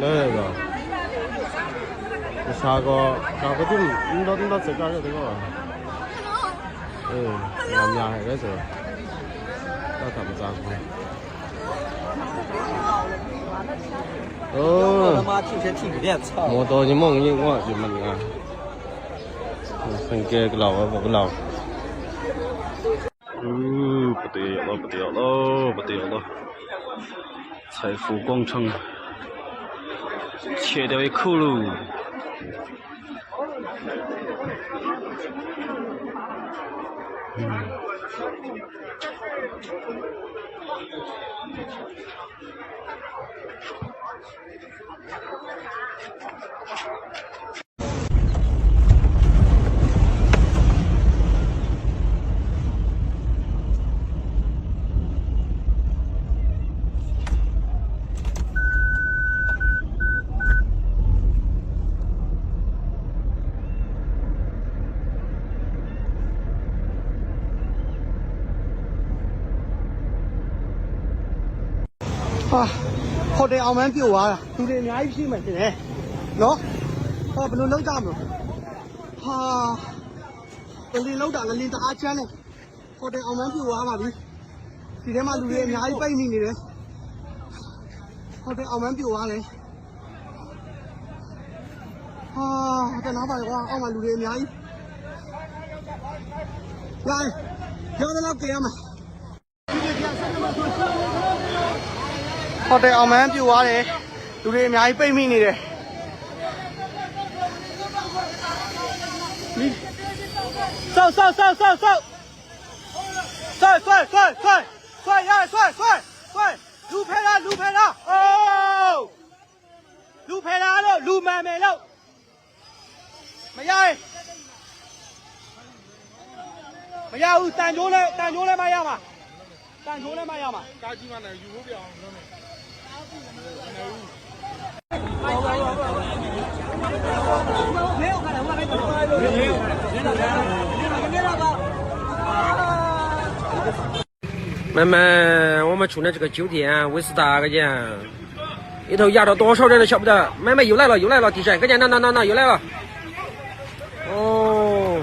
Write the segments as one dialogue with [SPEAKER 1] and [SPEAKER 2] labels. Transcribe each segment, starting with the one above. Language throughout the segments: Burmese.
[SPEAKER 1] 네네 사과. 사과 좀 인도 인도 색깔이 되고 응
[SPEAKER 2] 남야 해가지고 나 담자
[SPEAKER 1] 어. 뭐또 이제 먹는 거 지금 생계 cái lẩu vào cái lẩu ừ bật tiệt rồi bật tiệt rồi bật tiệt rồi 财富广场。切掉一口喽。嗯。
[SPEAKER 3] ဟာဟိုတယ်အောင်မန်းပြုတ်သွားတာလူတွေအများကြီးရှိမှတင်တယ်နော်ဟောဘယ်လိုလုပ်ကြမလဲဟာလလင်းလောက်တာလလင်းတအားချမ်းတယ်ဟိုတယ်အောင်မန်းပြုတ်သွားပါပြီဒီထဲမှာလူတွေအများကြီးပိတ်မိနေတယ်ဟိုတယ်အောင်မန်းပြုတ်သွားတယ်ဟာတနာပါကွာအောက်မှာလူတွေအများကြီးလာရောတော့ကြရမှာ ဟိုတယ်အောင်မန်းပြူသွားတယ်လူတွေအများကြီးပိတ်မိနေတယ်လီဆောက်ဆောက်ဆောက်ဆောက်ဆောက်ဆွဲဆွဲဆွဲဆွဲဆွဲရဆွဲဆွဲဆွဲလူဖဲလားလူဖဲလားအိုးလူဖဲလားလို့လူမှန်မယ်လို့မရရင်မရဘူးတန်ကြိုးလဲတန်ကြိုးလဲမရမှာတန်ကြိုးလဲမရမှာ
[SPEAKER 4] 妹妹，我们住的这个酒店威斯达，个讲，里头压着多少人都晓不得。妹妹又来了，又来了，地震，个讲，那那那那又来了。哦，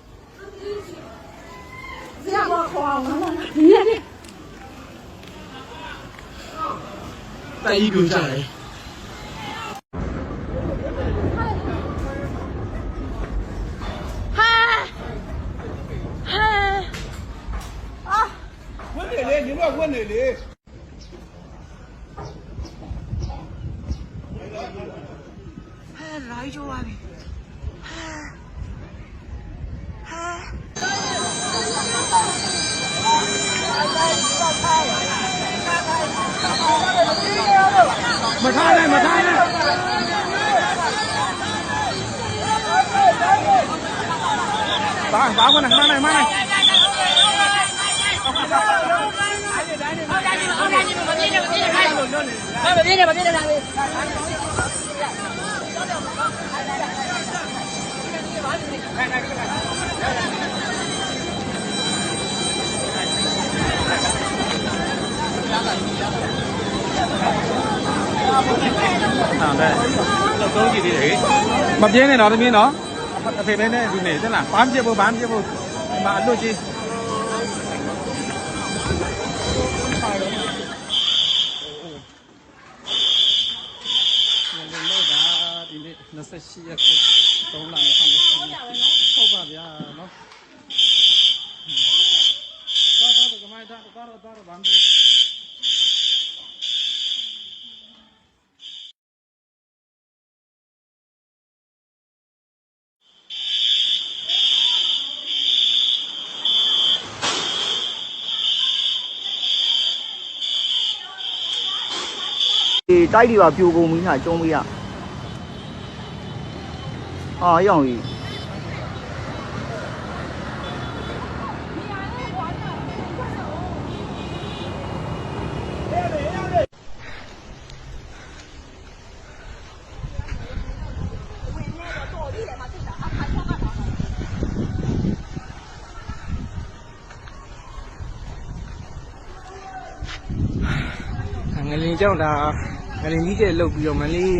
[SPEAKER 1] Tay
[SPEAKER 3] đường dài Ha Ha À Quân để lên, nhớ vào quân để Ha, rái cho anh Ha Ha mà thay này mà thay đây Đó, báo con này, mang này, mang này. Này, này, cái này. နဲ့မနိုင်မနိုင်မပြင်းနဲ့တော့တမင်းနော်အဖေပဲနဲ့ဒီနေတက်လားဘာမှပြဖို့ဘာမှပြဖို့ဒီမှာအလွတ်ကြီးဒီနေ့28ရက်3လနဲ့ဆောင်နေဟုတ်ပါဗျာနော်တော့တော့ကမိုင်းတော့တော့တော့ဘာမှ
[SPEAKER 2] တိုက်တွေပါပြိုကုန်ပြီဟာကျုံးပြီးရအာရောင်ကြီး
[SPEAKER 5] ငလင်ကြောင့်ဒါ ငလင်ကြီးကျဲလုတ်ပြီးတော့မလေး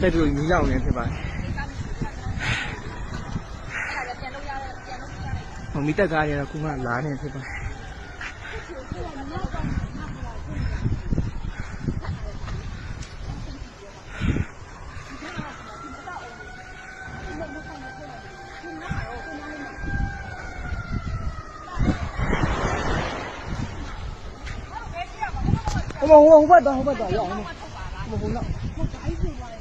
[SPEAKER 5] တက်ပြီးညီလောက်နေဖြစ်ပါတယ်ဟိုမိတက်ကားရတော့ခုမှလာနေဖြစ်ပါတယ်ဟိုမဟိုဟိုဘက်တော့ဟိုဘက်တော့ရောက်
[SPEAKER 6] 我不弄？我该了。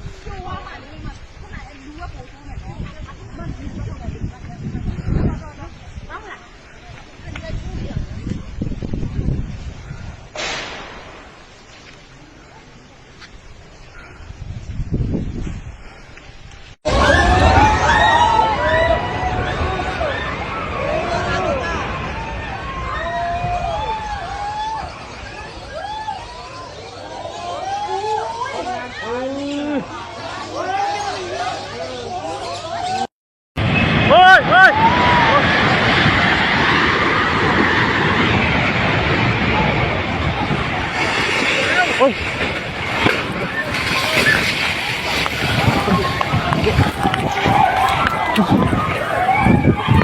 [SPEAKER 6] と。